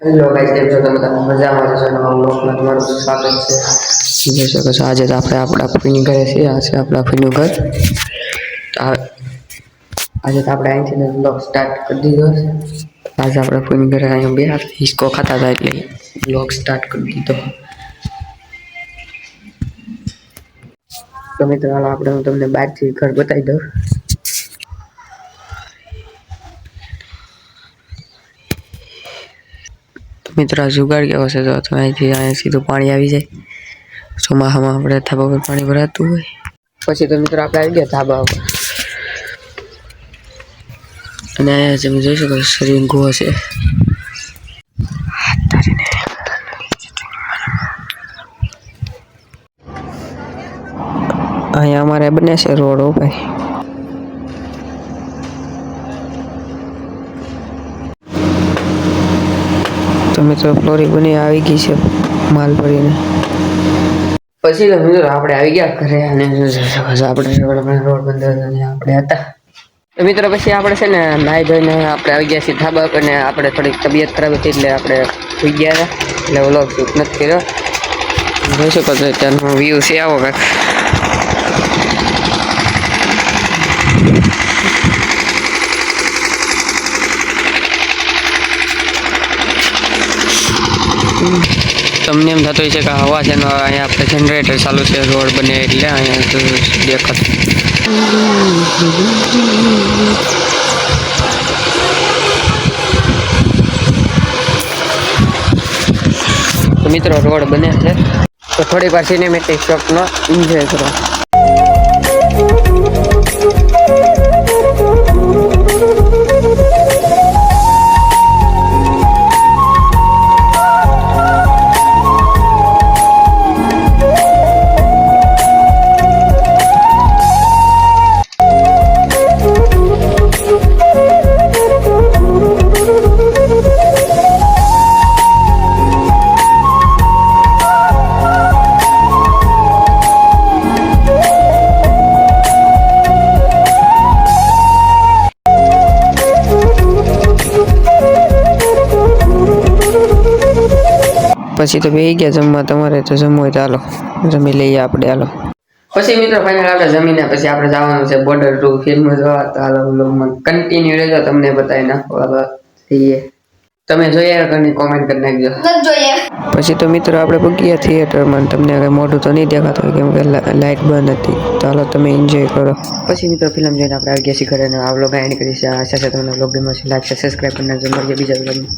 Hello guys કેમ છો? તમે બધા મજામાં છો નવા બ્લોગમાં તમારું સ્વાગત છે. જોઈ શકો છો આજે આપણે આપણા ફૂઈની ઘરે છીએ. આ છે આપણા ફૂઈનું ઘર. આજે તો આપણે અહીંથી બ્લોગ સ્ટાર્ટ કરી દીધો છે. આજે આપણે ફૂઈની ઘરે અહીંયા બે હિસ્કો ખાતા હતા એટલે બ્લોગ સ્ટાર્ટ કરી દીધો. તો મિત્રો હાલો આપણે હું તમને બહારથી ઘર બતાવી દઉં. મિત્રો જુગાડ કેવો છે તો તમે અહીંથી અહીંયા સીધું પાણી આવી જાય. ચોમાસામાં આપણે ધાબા પર પાણી ભરાતું હોય. પછી તો મિત્રો આપણે આવી ગયા ધાબા ઉપર. અને અહીંયા તમે જોઈ શકો શરીર ગો છે અહીંયા અમારે બને છે રોડ ઉપર. મિત્રો ફ્લોરી બની આવી ગઈ છે, માલ ભરીને. પછી મિત્રો આપણે આવી ગયા ઘરે અને આપણે રોડ બંધ આપણે હતા. મિત્રો પછી આપણે છે ને નાહી ધોઈને આપણે આવી ગયા છીએ ધાબા અને આપણે થોડીક તબિયત ખરાબ હતી એટલે આપણે સુઈ ગયા હતા. એટલે ઓલો નથી કર્યો. જોઈ શકો છો ત્યાંનો વ્યૂ છે આવો કાંઈક. તમને એમ થતું હોય છે કે હવા છે ને અહીંયા આપણે જનરેટર ચાલુ છે, રોડ બને એટલે અહીંયા તો મિત્રો, રોડ બને છે તો થોડીક વાર સિનેમેટિક શોટનો એન્જોય કરો. પછી તો બેસી ગયા જમવા. તમારે તો જમવું હોય તો હાલો. જમી લઈએ આપણે હાલો. પછી મિત્રો ફાઇનલ આપણે જમીને પછી આપણે જવાનું છે બોર્ડર ટુ ફિલ્મ જોવા. તો હાલો બ્લોગમાં કન્ટિન્યુ રહેજો તમને બતાવી નાખો. હાલો થઈએ. તમે જોયા કરીને કોમેન્ટ કરી નાખજો. પછી તો મિત્રો આપણે પગ્યા થિયેટરમાં તમને હવે મોઢું તો નહીં દેખાતું કેમ કે લાઇટ બંધ હતી. તો હાલો તમે એન્જોય કરો. પછી મિત્રો ફિલ્મ જોઈને આપણે આવી ગયા છીએ ઘરે આ વ્લોગ એન્ડ કરીશું આશા છે તમને વ્લોગ ગમે છે લાઈક સબસ્ક્રાઈબ કરી નાખજો. મળીએ બીજા વ્લોગમાં